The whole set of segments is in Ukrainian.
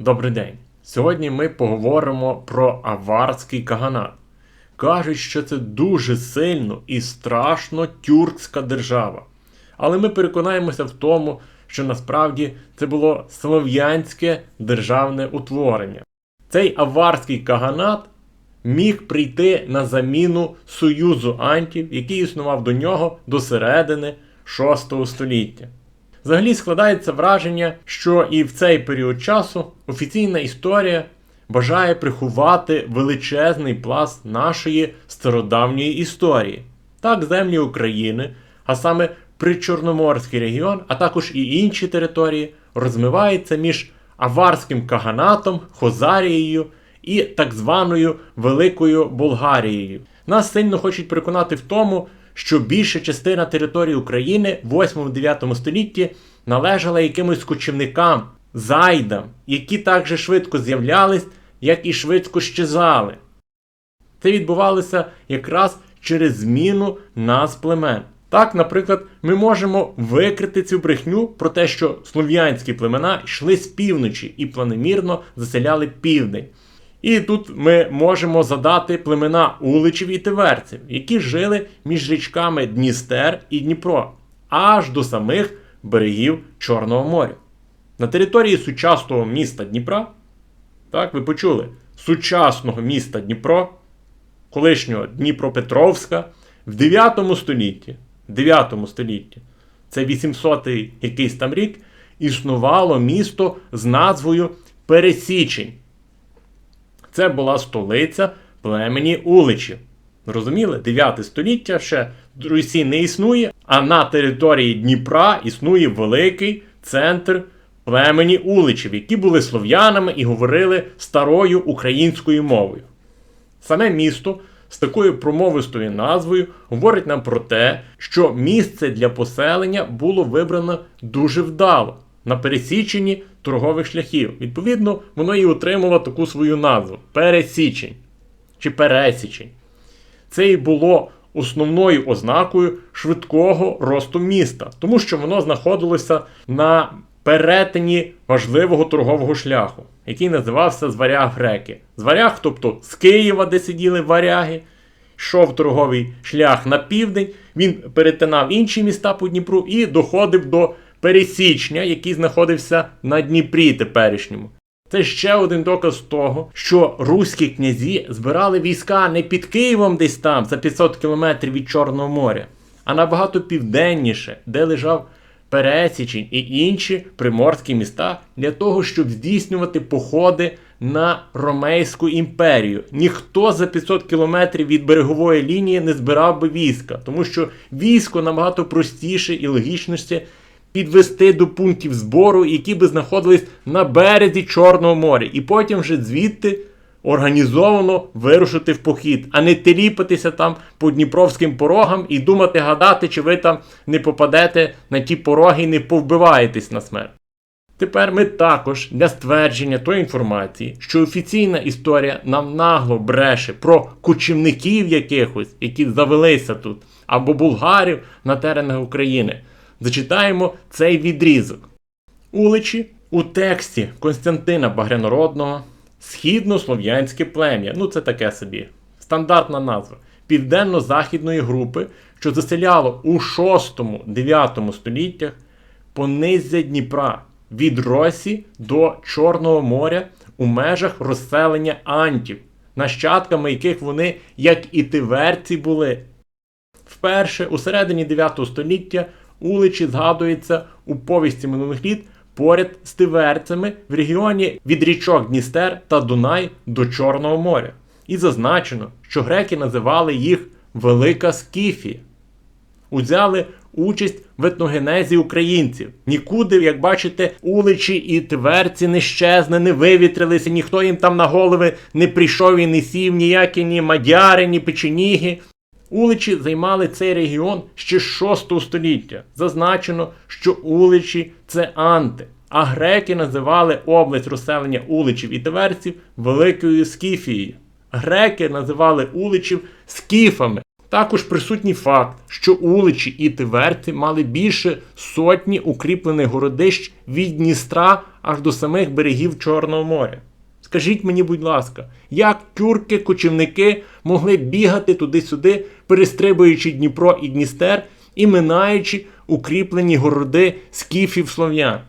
Добрий день. Сьогодні ми поговоримо про аварський каганат. Кажуть, що це дуже сильно і страшно тюркська держава. Але ми переконаємося в тому, що насправді це було слов'янське державне утворення. Цей аварський каганат міг прийти на заміну Союзу Антів, який існував до нього до середини VI століття. Взагалі складається враження, що і в цей період часу офіційна історія бажає приховати величезний пласт нашої стародавньої історії. Так, землі України, а саме Причорноморський регіон, а також і інші території, розмиваються між Аварським Каганатом, Хозарією і так званою Великою Болгарією. Нас сильно хочуть переконати в тому, що більша частина території України в 8-9 столітті належала якимось кочівникам, зайдам, які так же швидко з'являлись, як і швидко щезали. Це відбувалося якраз через зміну назв племен. Так, наприклад, ми можемо викрити цю брехню про те, що слов'янські племена йшли з півночі і планомірно заселяли південь. І тут ми можемо задати племена уличів і тиверців, які жили між річками Дністер і Дніпро, аж до самих берегів Чорного моря. На території сучасного міста Дніпра, так, ви почули, сучасного міста Дніпро, колишнього Дніпропетровська, в 9 столітті, 9 столітті, це 800 якийсь там рік, існувало місто з назвою Пересічень. Це була столиця племені Уличів. Розуміли? 9 століття ще Русі не існує, а на території Дніпра існує великий центр племені Уличів, які були слов'янами і говорили старою українською мовою. Саме місто з такою промовистою назвою говорить нам про те, що місце для поселення було вибрано дуже вдало на пересіченні торгових шляхів. Відповідно, воно і отримало таку свою назву пересічень чи пересічень. Це і було основною ознакою швидкого росту міста, тому що воно знаходилося на перетині важливого торгового шляху, який називався Зваряг Греки. Зваряг, тобто з Києва, де сиділи варяги, йшов торговий шлях на південь, він перетинав інші міста по Дніпру і доходив до Пересічня, який знаходився на Дніпрі теперішньому. Це ще один доказ того, що руські князі збирали війська не під Києвом десь там, за 500 кілометрів від Чорного моря, а набагато південніше, де лежав Пересічень і інші приморські міста, для того, щоб здійснювати походи на Ромейську імперію. Ніхто за 500 кілометрів від берегової лінії не збирав би війська, тому що військо набагато простіше і логічніше підвести до пунктів збору, які би знаходились на березі Чорного моря, і потім вже звідти організовано вирушити в похід, а не теліпатися там по Дніпровським порогам і думати, гадати, чи ви там не попадете на ті пороги і не повбиваєтесь на смерть. Тепер ми також для ствердження тої інформації, що офіційна історія нам нагло бреше про кочівників якихось, які завелися тут, або булгарів на теренах України. Зачитаємо цей відрізок. Уличі у тексті Константина Багрянородного східнослов'янське плем'я. Ну, це таке собі. Стандартна назва. Південно-західної групи, що заселяло у 6-9 століттях понизя Дніпра від Росі до Чорного моря у межах розселення антів, нащадками яких вони, як і тиверці, були. Вперше у середині 9 століття Уличі згадується у повісті минулих літ поряд з тиверцями в регіоні від річок Дністер та Дунай до Чорного моря. І зазначено, що греки називали їх Велика Скіфія. Узяли участь в етногенезі українців. Нікуди, як бачите, уличі і тверці не щезне, не вивітрилися, ніхто їм там на голови не прийшов і не сів, ніякі ні мадяри, ні печеніги. Уличі займали цей регіон ще з 6 століття. Зазначено, що уличі це анти, а греки називали область розселення уличів і тиверців Великою Скіфією. Греки називали уличів скіфами. Також присутній факт, що уличі і тиверці мали більше сотні укріплених городищ від Дністра аж до самих берегів Чорного моря. Скажіть мені, будь ласка, як тюрки, кочівники могли бігати туди-сюди, перестрибуючи Дніпро і Дністер і минаючи укріплені городи скіфів слов'ян?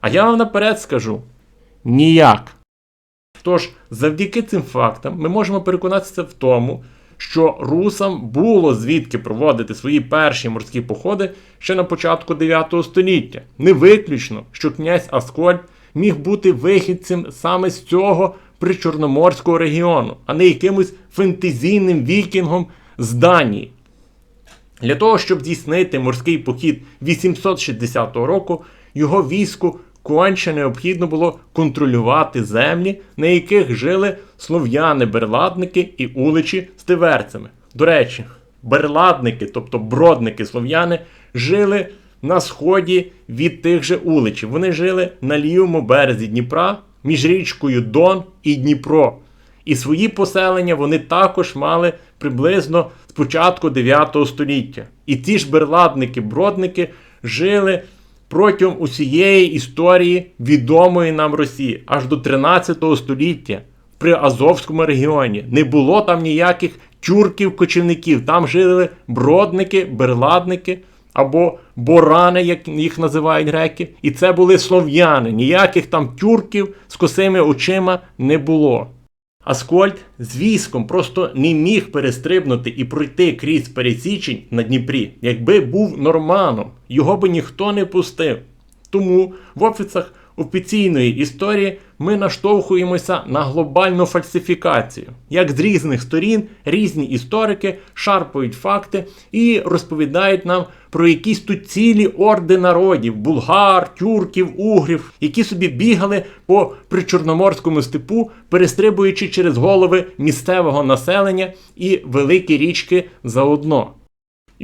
А я вам наперед скажу: ніяк. Тож, завдяки цим фактам ми можемо переконатися в тому, що русам було звідки проводити свої перші морські походи ще на початку 9 століття. Не виключно, що князь Аскольд міг бути вихідцем саме з цього причорноморського регіону, а не якимось фентезійним вікінгом з Данії. Для того, щоб здійснити морський похід 860 року, його війську конче необхідно було контролювати землі, на яких жили слов'яни-берладники і уличі з тиверцями. До речі, берладники, тобто бродники слов'яни, жили на сході від тих же уличів. Вони жили на лівому березі Дніпра між річкою Дон і Дніпро. І свої поселення вони також мали приблизно з початку 9 століття. І ті ж берладники-бродники жили протягом усієї історії відомої нам Росії аж до 13 століття при Азовському регіоні. Не було там ніяких тюрків-кочівників. Там жили бродники, берладники або борани, як їх називають греки. І це були слов'яни. Ніяких там тюрків з косими очима не було. Аскольд з військом просто не міг перестрибнути і пройти крізь пересічень на Дніпрі, якби був норманом, його би ніхто не пустив. Тому в офісах офіційної історії ми наштовхуємося на глобальну фальсифікацію. Як з різних сторін різні історики шарпають факти і розповідають нам про якісь тут цілі орди народів булгар, тюрків, угрів, які собі бігали по причорноморському степу, перестрибуючи через голови місцевого населення і великі річки заодно.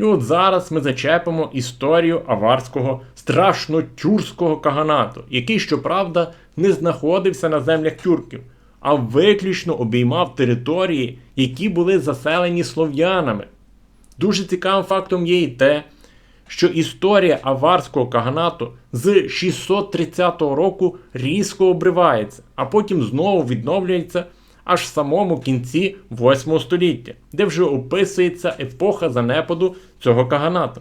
І от зараз ми зачепимо історію аварського страшно тюркського каганату, який, щоправда, не знаходився на землях тюрків, а виключно обіймав території, які були заселені слов'янами. Дуже цікавим фактом є і те, що історія аварського каганату з 630 року різко обривається, а потім знову відновлюється аж в самому кінці 8 століття, де вже описується епоха занепаду цього каганату.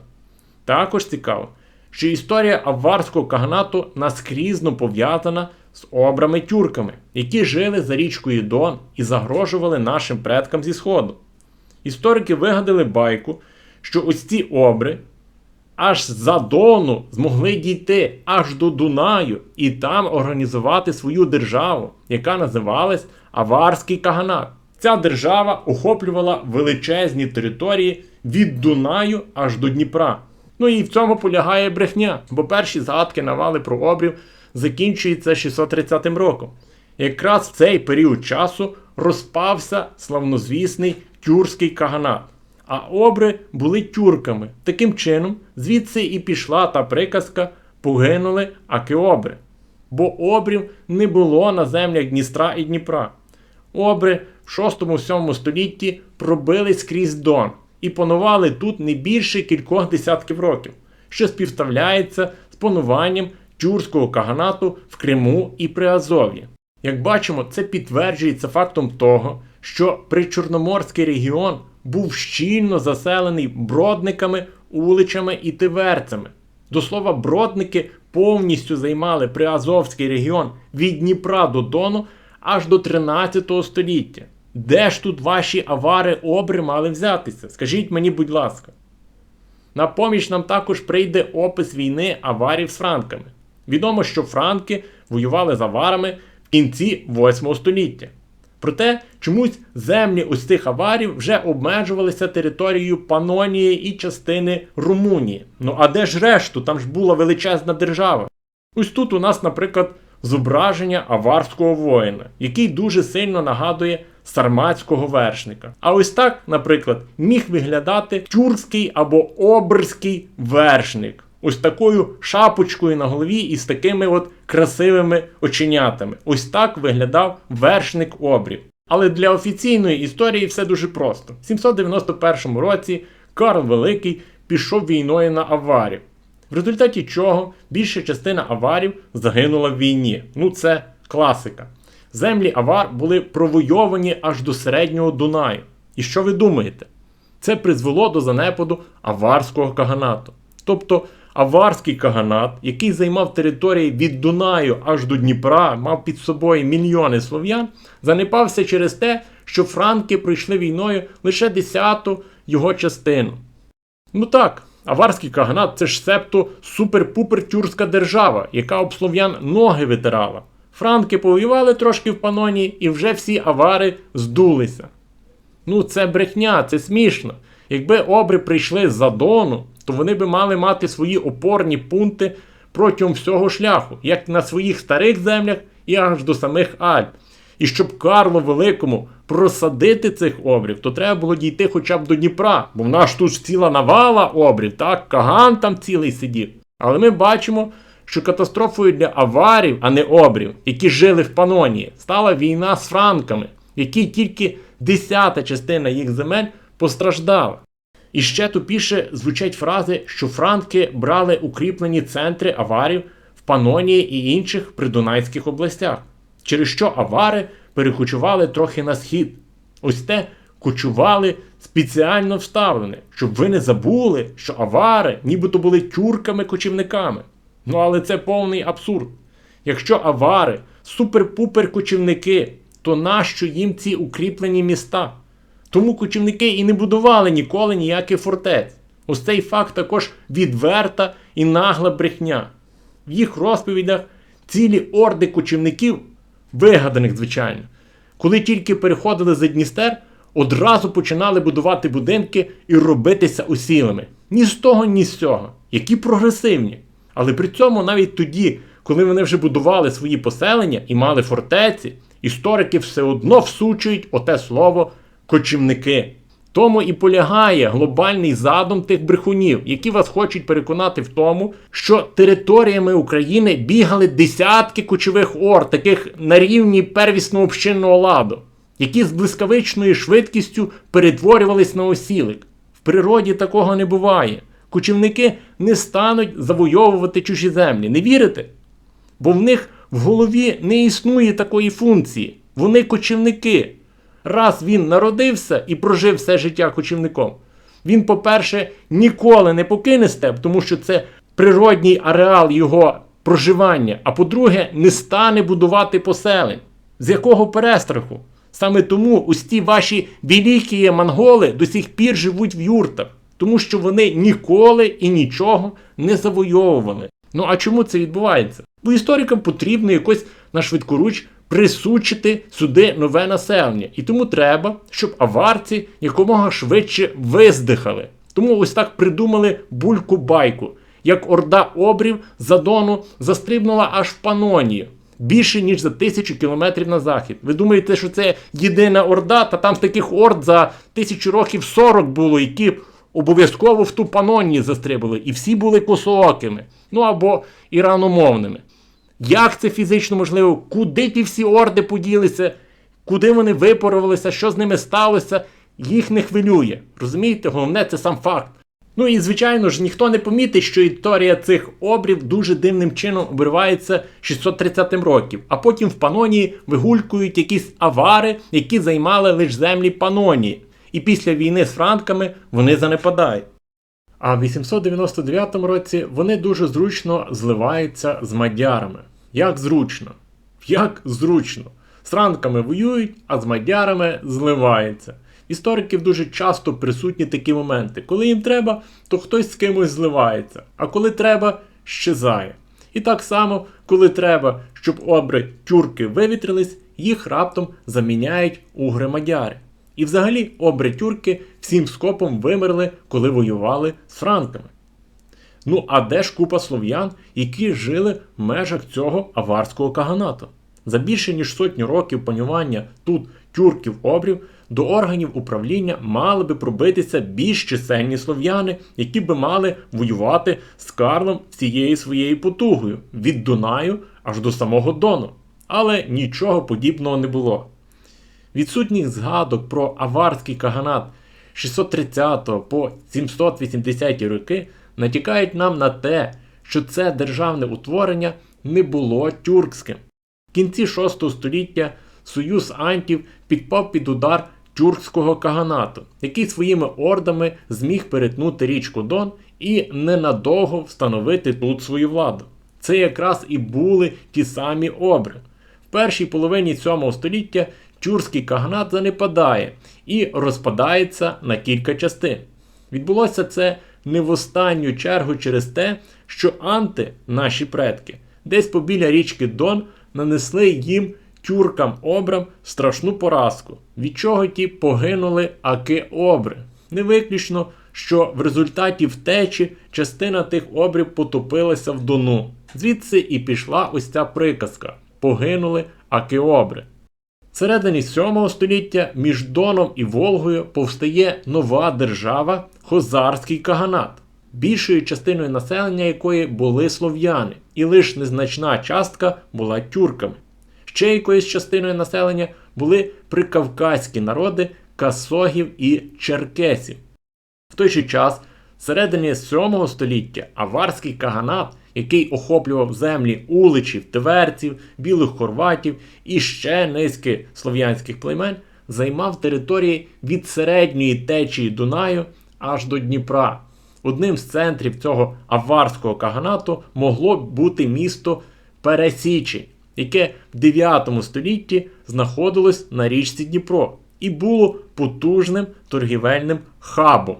Також цікаво, що історія аварського каганату наскрізно пов'язана з обрами тюрками, які жили за річкою Дон і загрожували нашим предкам зі Сходу. Історики вигадали байку, що ось ці обри аж за Дону змогли дійти аж до Дунаю і там організувати свою державу, яка називалась Аварський Каганат. Ця держава охоплювала величезні території від Дунаю аж до Дніпра. Ну і в цьому полягає брехня, бо перші згадки навали про обрів закінчуються 630 роком. Якраз в цей період часу розпався славнозвісний тюркський каганат. А обри були тюрками. Таким чином, звідси і пішла та приказка погинули акеобри. Бо обрів не було на землях Дністра і Дніпра. Обри в 6-7 столітті пробились крізь Дон і панували тут не більше кількох десятків років, що співставляється з пануванням тюркського каганату в Криму і Приазов'ї. Як бачимо, це підтверджується фактом того, що причорноморський регіон був щільно заселений бродниками, уличами і тиверцями. До слова, бродники повністю займали Приазовський регіон від Дніпра до Дону аж до 13 століття. Де ж тут ваші авари обри мали взятися? Скажіть мені, будь ласка. На поміч нам також прийде опис війни аварів з франками. Відомо, що франки воювали з аварами в кінці 8 століття. Проте чомусь землі ось цих аварів вже обмежувалися територією Панонії і частини Румунії. Ну а де ж решту? Там ж була величезна держава. Ось тут у нас, наприклад, зображення аварського воїна, який дуже сильно нагадує сарматського вершника. А ось так, наприклад, міг виглядати тюркський або обрський вершник. Ось такою шапочкою на голові і з такими от красивими оченятами. Ось так виглядав вершник обрів. Але для офіційної історії все дуже просто. В 791 році Карл Великий пішов війною на аварів, в результаті чого більша частина аварів загинула в війні. Ну це класика. Землі авар були провойовані аж до середнього Дунаю. І що ви думаєте? Це призвело до занепаду аварського каганату. Тобто аварський каганат, який займав території від Дунаю аж до Дніпра, мав під собою мільйони слов'ян, занепався через те, що франки пройшли війною лише десяту його частину. Ну так, аварський каганат це ж септо супер-пупер тюркська держава, яка об слов'ян ноги витирала. Франки повоювали трошки в панонії і вже всі авари здулися. Ну, це брехня, це смішно. Якби обри прийшли з-за Дону, то вони би мали мати свої опорні пункти протягом всього шляху, як на своїх старих землях і аж до самих Альп. І щоб Карлу Великому просадити цих обрів, то треба було дійти хоча б до Дніпра, бо в нас тут ціла навала обрів, так, Каган там цілий сидів. Але ми бачимо, що катастрофою для аварів, а не обрів, які жили в Панонії, стала війна з франками, в якій тільки десята частина їх земель постраждала. І ще тупіше звучать фрази, що франки брали укріплені центри аварів в Панонії і інших придунайських областях, через що авари перекочували трохи на схід. Ось те кочували спеціально вставлене, щоб ви не забули, що авари нібито були тюрками-кочівниками. Ну але це повний абсурд. Якщо авари супер-пупер кочівники, то нащо їм ці укріплені міста? Тому кочівники і не будували ніколи ніяких фортець. Ось цей факт також відверта і нагла брехня. В їх розповідях цілі орди кочівників, вигаданих, звичайно, коли тільки переходили за Дністер, одразу починали будувати будинки і робитися осілими. Ні з того, ні з цього. Які прогресивні. Але при цьому навіть тоді, коли вони вже будували свої поселення і мали фортеці, історики все одно всучують оте слово кочівники. Тому і полягає глобальний задум тих брехунів, які вас хочуть переконати в тому, що територіями України бігали десятки кочових ор, таких на рівні первісного общинного ладу, які з блискавичною швидкістю перетворювались на осілик. В природі такого не буває. Кочівники не стануть завойовувати чужі землі. Не вірите? Бо в них в голові не існує такої функції. Вони кочівники. Раз він народився і прожив все життя кочівником, він, по-перше, ніколи не покине степ, тому що це природній ареал його проживання. А по-друге, не стане будувати поселень. З якого перестраху? Саме тому ті ваші великі монголи до сих пір живуть в юртах, тому що вони ніколи і нічого не завойовували. Ну а чому це відбувається? Бо історикам потрібно якось на швидкоруч присучити сюди нове населення. І тому треба, щоб аварці якомога швидше виздихали. Тому ось так придумали бульку-байку, як орда обрів за Дону застрибнула аж в Панонію. Більше ніж за тисячу кілометрів на захід. Ви думаєте, що це єдина орда, та там таких орд за тисячу років 40 було, які обов'язково в ту панонії застрибали, і всі були косоокими, ну або іраномовними. Як це фізично можливо? Куди ті всі орди поділися? Куди вони випарувалися, що з ними сталося, їх не хвилює. Розумієте, головне це сам факт. Ну і звичайно ж, ніхто не помітить, що історія цих обрів дуже дивним чином обривається 630 років, а потім в Панонії вигулькують якісь авари, які займали лише землі Панонії. І після війни з франками вони занепадають. А в 899 році вони дуже зручно зливаються з мадярами. Як зручно? Як зручно. З франками воюють, а з мадярами зливаються. Істориків дуже часто присутні такі моменти. Коли їм треба, то хтось з кимось зливається, а коли треба, щезає. І так само, коли треба, щоб обри тюрки вивітрились, їх раптом заміняють угри-мадяри. І взагалі обри тюрки всім скопом вимерли, коли воювали з франками. Ну а де ж купа слов'ян, які жили в межах цього аварського каганату? За більше ніж сотню років панювання тут тюрків-обрів до органів управління мали би пробитися більш чисельні слов'яни, які би мали воювати з Карлом всією своєю потугою від Дунаю аж до самого Дону. Але нічого подібного не було. Відсутніх згадок про аварський каганат 630 по 780 роки натякають нам на те, що це державне утворення не було тюркським. В кінці 6 століття союз антів підпав під удар тюркського каганату, який своїми ордами зміг перетнути річку Дон і ненадовго встановити тут свою владу. Це якраз і були ті самі обри. В першій половині 7 століття тюркський каганат занепадає і розпадається на кілька частин. Відбулося це не в останню чергу через те, що анти, наші предки, десь побіля річки Дон нанесли їм тюркам обрам страшну поразку, від чого ті погинули аки обри. Не виключно, що в результаті втечі частина тих обрів потопилася в Дону. Звідси і пішла ось ця приказка: погинули аки обри. Всередині 7 століття між Доном і Волгою повстає нова держава Хозарський каганат, більшою частиною населення якої були слов'яни, і лише незначна частка була тюрками. Ще якоюсь частиною населення були прикавказькі народи касогів і черкесів. В той же час, всередині 7 століття, аварський каганат, який охоплював землі уличів, тверців, білих хорватів і ще низки слов'янських племен, займав території від середньої течії Дунаю аж до Дніпра. Одним з центрів цього аварського каганату могло бути місто Пересічі, яке в 9 столітті знаходилось на річці Дніпро і було потужним торгівельним хабом.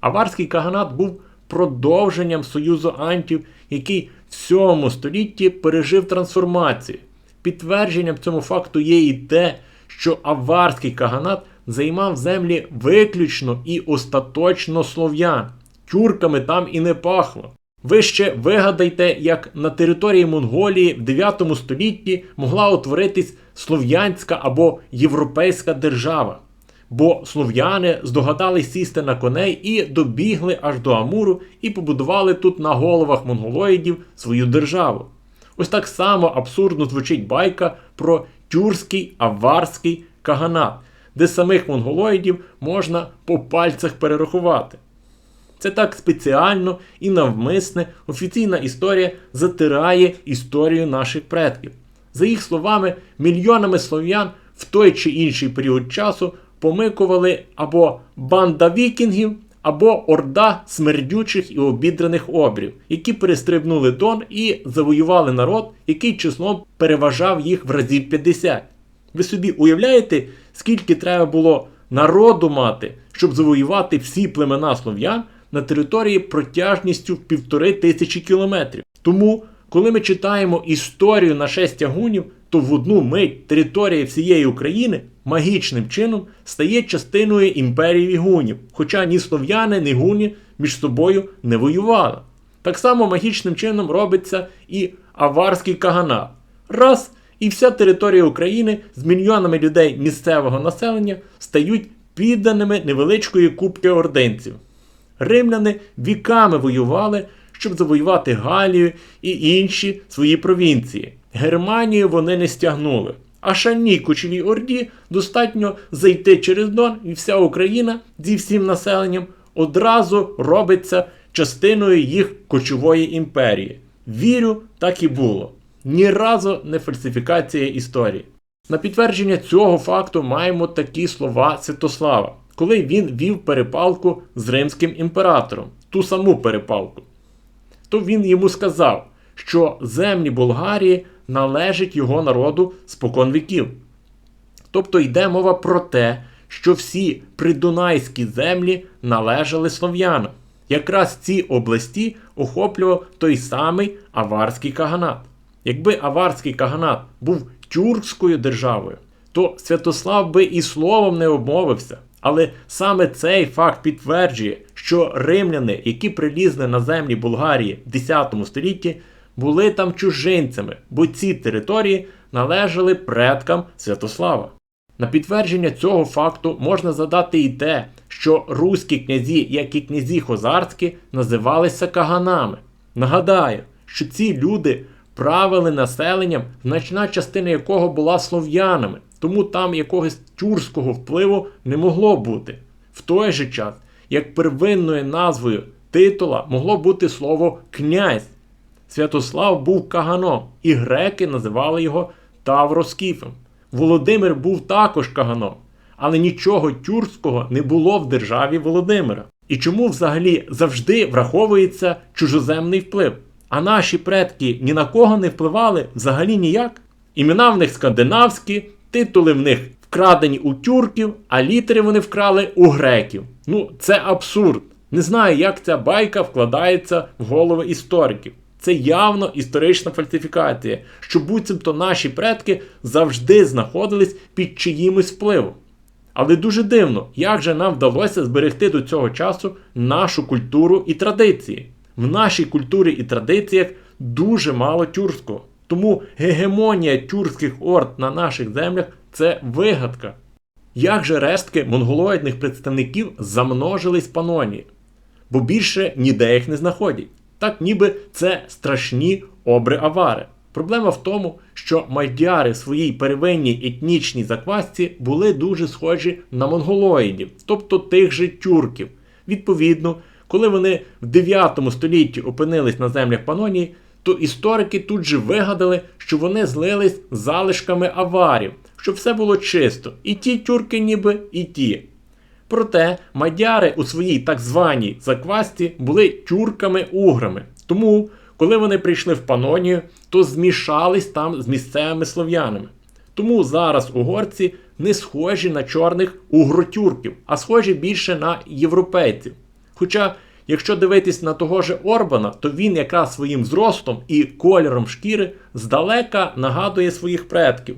Аварський каганат був продовженням союзу антів, який в 7 столітті пережив трансформацію. Підтвердженням цьому факту є і те, що аварський каганат займав землі виключно і остаточно слов'ян. Тюрками там і не пахло. Ви ще вигадайте, як на території Монголії в 9 столітті могла утворитись слов'янська або європейська держава. Бо слов'яни здогадались сісти на коней і добігли аж до Амуру і побудували тут на головах монголоїдів свою державу. Ось так само абсурдно звучить байка про тюркський аварський каганат, де самих монголоїдів можна по пальцях перерахувати. Це так спеціально і навмисне офіційна історія затирає історію наших предків. За їх словами, мільйонами слов'ян в той чи інший період часу помикували або банда вікінгів, або орда смердючих і обідраних обрів, які перестрибнули Дон і завоювали народ, який числом переважав їх в разів 50. Ви собі уявляєте, скільки треба було народу мати, щоб завоювати всі племена слов'ян на території протяжністю в півтори тисячі кілометрів. Тому, коли ми читаємо історію нашестя гунів, то в одну мить територія всієї України магічним чином стає частиною імперії гунів, хоча ні слов'яни, ні гуні між собою не воювали. Так само магічним чином робиться і аварський каганат. Раз і вся територія України з мільйонами людей місцевого населення стають підданими невеличкої кубки ординців. Римляни віками воювали, щоб завоювати Галію і інші свої провінції. Германію вони не стягнули. А шальній кочовій орді достатньо зайти через Дон, і вся Україна зі всім населенням одразу робиться частиною їх кочової імперії. Вірю, так і було. Ні разу не фальсифікація історії. На підтвердження цього факту маємо такі слова Святослава, коли він вів перепалку з римським імператором, ту саму перепалку. То він йому сказав, що землі Болгарії належать його народу спокон віків. Тобто йде мова про те, що всі придунайські землі належали слов'янам. Якраз ці області охоплював той самий Аварський каганат. Якби Аварський каганат був тюркською державою, то Святослав би і словом не обмовився. Але саме цей факт підтверджує, що римляни, які прилізли на землі Болгарії в 10 столітті, були там чужинцями, бо ці території належали предкам Святослава. На підтвердження цього факту можна задати і те, що руські князі, як і князі хозарські, називалися каганами. Нагадаю, що ці люди правили населенням, значна частина якого була слов'янами, тому там якогось тюркського впливу не могло бути. В той же час, як первинною назвою титула могло бути слово князь. Святослав був каганом, і греки називали його Тавроскіфом. Володимир був також каганом, але нічого тюркського не було в державі Володимира. І чому взагалі завжди враховується чужоземний вплив? А наші предки ні на кого не впливали взагалі ніяк. Імена в них скандинавські, титули в них вкрадені у тюрків, а літери вони вкрали у греків. Ну, це абсурд. Не знаю, як ця байка вкладається в голови істориків. Це явно історична фальсифікація, що буцімто наші предки завжди знаходились під чиїмось впливом. Але дуже дивно, як же нам вдалося зберегти до цього часу нашу культуру і традиції. В нашій культурі і традиціях дуже мало тюркського. Тому гегемонія тюркських орд на наших землях це вигадка. Як же рештки монголоїдних представників замножились панонії? Бо більше ніде їх не знаходять. Так ніби це страшні обри-авари. Проблема в тому, що мадяри в своїй первинній етнічній заквасці були дуже схожі на монголоїдів, тобто тих же тюрків. Відповідно, коли вони в 9 столітті опинились на землях Панонії, то історики тут же вигадали, що вони злились залишками аварів, щоб все було чисто. І ті тюрки, ніби, і ті. Проте мадяри у своїй так званій заквасті були тюрками-уграми. Тому, коли вони прийшли в Панонію, то змішались там з місцевими слов'янами. Тому зараз угорці не схожі на чорних угротюрків, а схожі більше на європейців. Хоча, якщо дивитись на того же Орбана, то він якраз своїм зростом і кольором шкіри здалека нагадує своїх предків,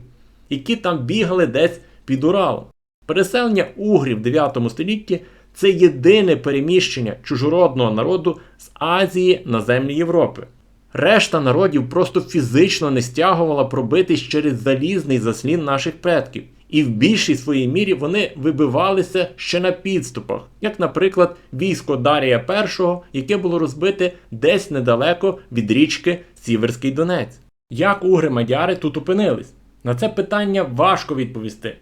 які там бігали десь під Уралом. Переселення угрів в 9 столітті це єдине переміщення чужородного народу з Азії на землі Європи. Решта народів просто фізично не стягувала пробитись через залізний заслін наших предків, і в більшій своїй мірі вони вибивалися ще на підступах, як, наприклад, військо Дарія І, яке було розбите десь недалеко від річки Сіверський Донець. Як угри-мадяри тут опинились? На це питання важко відповісти.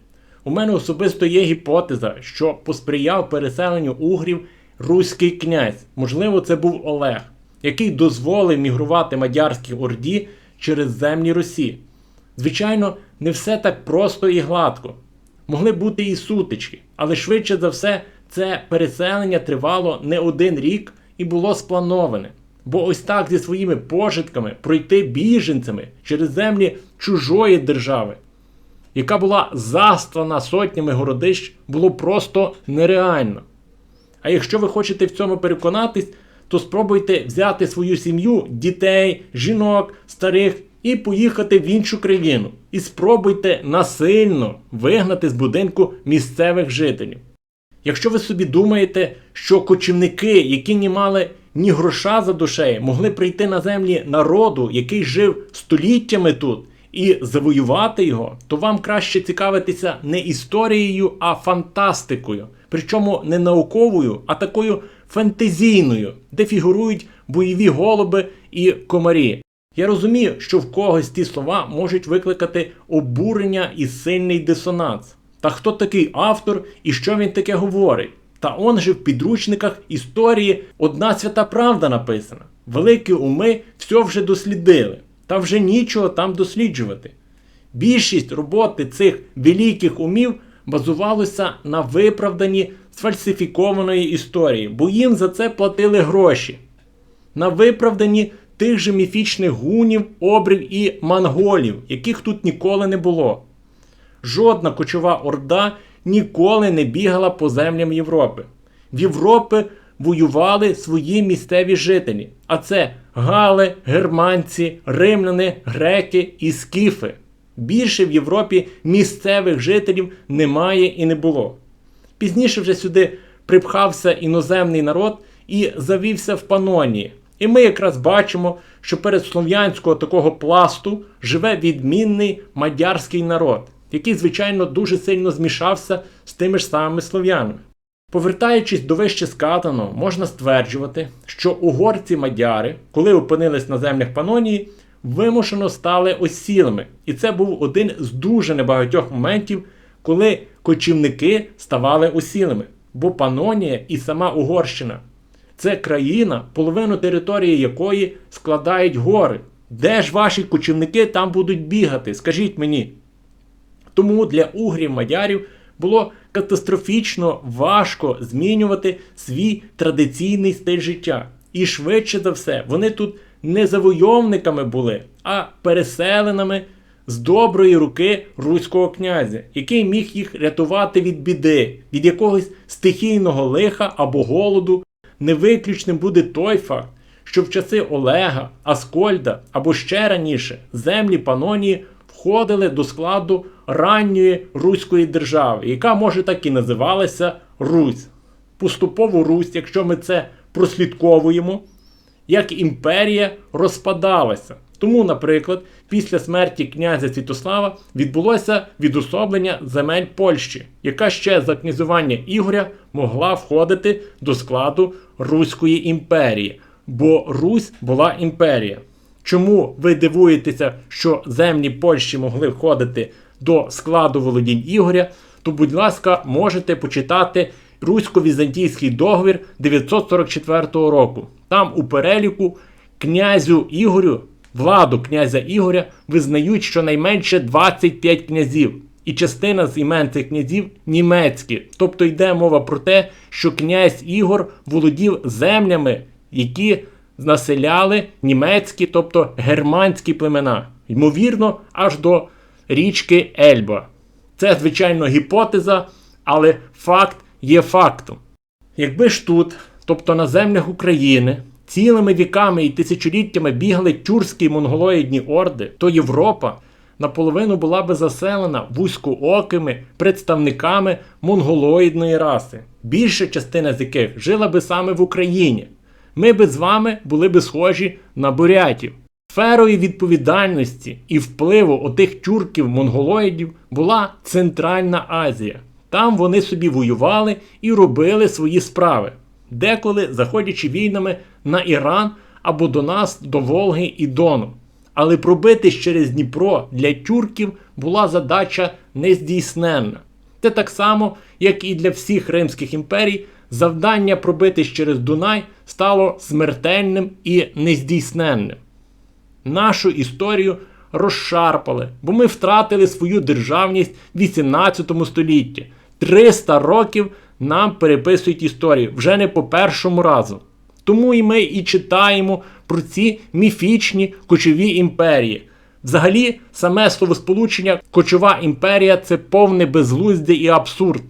У мене особисто є гіпотеза, що посприяв переселенню угрів руський князь, можливо, це був Олег, який дозволив мігрувати мадярській орді через землі Русі. Звичайно, не все так просто і гладко. Могли бути і сутички, але швидше за все, це переселення тривало не один рік і було сплановане. Бо ось так зі своїми пожитками пройти біженцями через землі чужої держави яка була заствана сотнями городищ, було просто нереально. А якщо ви хочете в цьому переконатись, то спробуйте взяти свою сім'ю, дітей, жінок, старих і поїхати в іншу країну. І спробуйте насильно вигнати з будинку місцевих жителів. Якщо ви собі думаєте, що кочівники, які не мали ні гроша за душею, могли прийти на землі народу, який жив століттями тут, і завоювати його, то вам краще цікавитися не історією, а фантастикою. Причому не науковою, а такою фантазійною, де фігурують бойові голуби і комарі. Я розумію, що в когось ті слова можуть викликати обурення і сильний дисонанс. Та хто такий автор і що він таке говорить? Та он же в підручниках історії одна свята правда написана. Великі уми все вже дослідили та вже нічого там досліджувати. Більшість роботи цих великих умів базувалося на виправданні сфальсифікованої історії, бо їм за це платили гроші. На виправданні тих же міфічних гунів, обрів і монголів, яких тут ніколи не було. Жодна кочова орда ніколи не бігала по землям Європи. В Європі воювали свої місцеві жителі, а це гали, германці, римляни, греки і скіфи. Більше в Європі місцевих жителів немає і не було. Пізніше вже сюди припхався іноземний народ і завівся в Панонії. І ми якраз бачимо, що перед слов'янського такого пласту живе відмінний мадярський народ, який, звичайно, дуже сильно змішався з тими ж самими слов'янами. Повертаючись до вище сказаного, можна стверджувати, що угорці-мадяри, коли опинились на землях Панонії, вимушено стали осілими. І це був один з дуже небагатьох моментів, коли кочівники ставали осілими. Бо Панонія і сама Угорщина це країна, половину території якої складають гори. Де ж ваші кочівники там будуть бігати? Скажіть мені. Тому для угрів мадярів було катастрофічно важко змінювати свій традиційний стиль життя. І швидше за все, вони тут не завойовниками були, а переселеними з доброї руки руського князя, який міг їх рятувати від біди, від якогось стихійного лиха або голоду. Невиключним буде той факт, що в часи Олега, Аскольда або ще раніше землі Панонії входили до складу ранньої руської держави, яка може так і називалася Русь. Поступово Русь, якщо ми це прослідковуємо, як імперія розпадалася. Тому, наприклад, після смерті князя Святослава відбулося відособлення земель Польщі, яка ще за князювання Ігоря могла входити до складу Руської імперії, бо Русь була імперія. Чому ви дивуєтеся, що землі Польщі могли входити до складу володінь Ігоря? То, будь ласка, можете почитати Русько-Візантійський договір 944 року. Там у переліку князю Ігорю, владу князя Ігоря визнають щонайменше 25 князів. І частина з імен цих князів німецькі. Тобто йде мова про те, що князь Ігор володів землями, які населяли німецькі, тобто германські племена. Ймовірно, аж до річки Ельба. Це, звичайно, гіпотеза, але факт є фактом. Якби ж тут, тобто на землях України, цілими віками і тисячоліттями бігали тюркські монголоїдні орди, то Європа наполовину була би заселена вузькоокими представниками монголоїдної раси, більша частина з яких жила би саме в Україні. Ми би з вами були би схожі на бурятів. Сферою відповідальності і впливу отих тюрків монголоїдів була Центральна Азія. Там вони собі воювали і робили свої справи, деколи заходячи війнами на Іран або до нас до Волги і Дону. Але пробитись через Дніпро для тюрків була задача нездійсненна. Це так само, як і для всіх римських імперій, завдання пробитись через Дунай стало смертельним і нездійсненним. Нашу історію розшарпали, бо ми втратили свою державність в 18 столітті. 300 років нам переписують історію вже не по першому разу. Тому і ми і читаємо про ці міфічні кочові імперії. Взагалі, саме словосполучення кочова імперія це повне безглуздя і абсурд.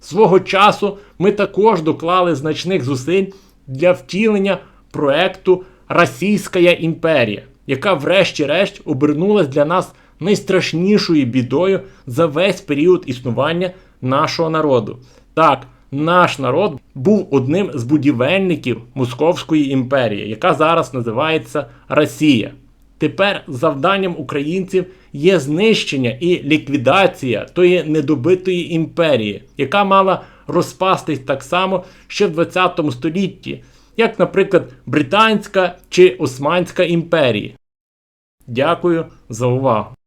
Свого часу ми також доклали значних зусиль для втілення проекту Російська імперія, яка, врешті-решт, обернулась для нас найстрашнішою бідою за весь період існування нашого народу. Так, наш народ був одним з будівельників Московської імперії, яка зараз називається Росія. Тепер завданням українців є знищення і ліквідація тої недобитої імперії, яка мала розпастись так само ще в 20 столітті, як, наприклад, Британська чи Османська імперії. Дякую за увагу!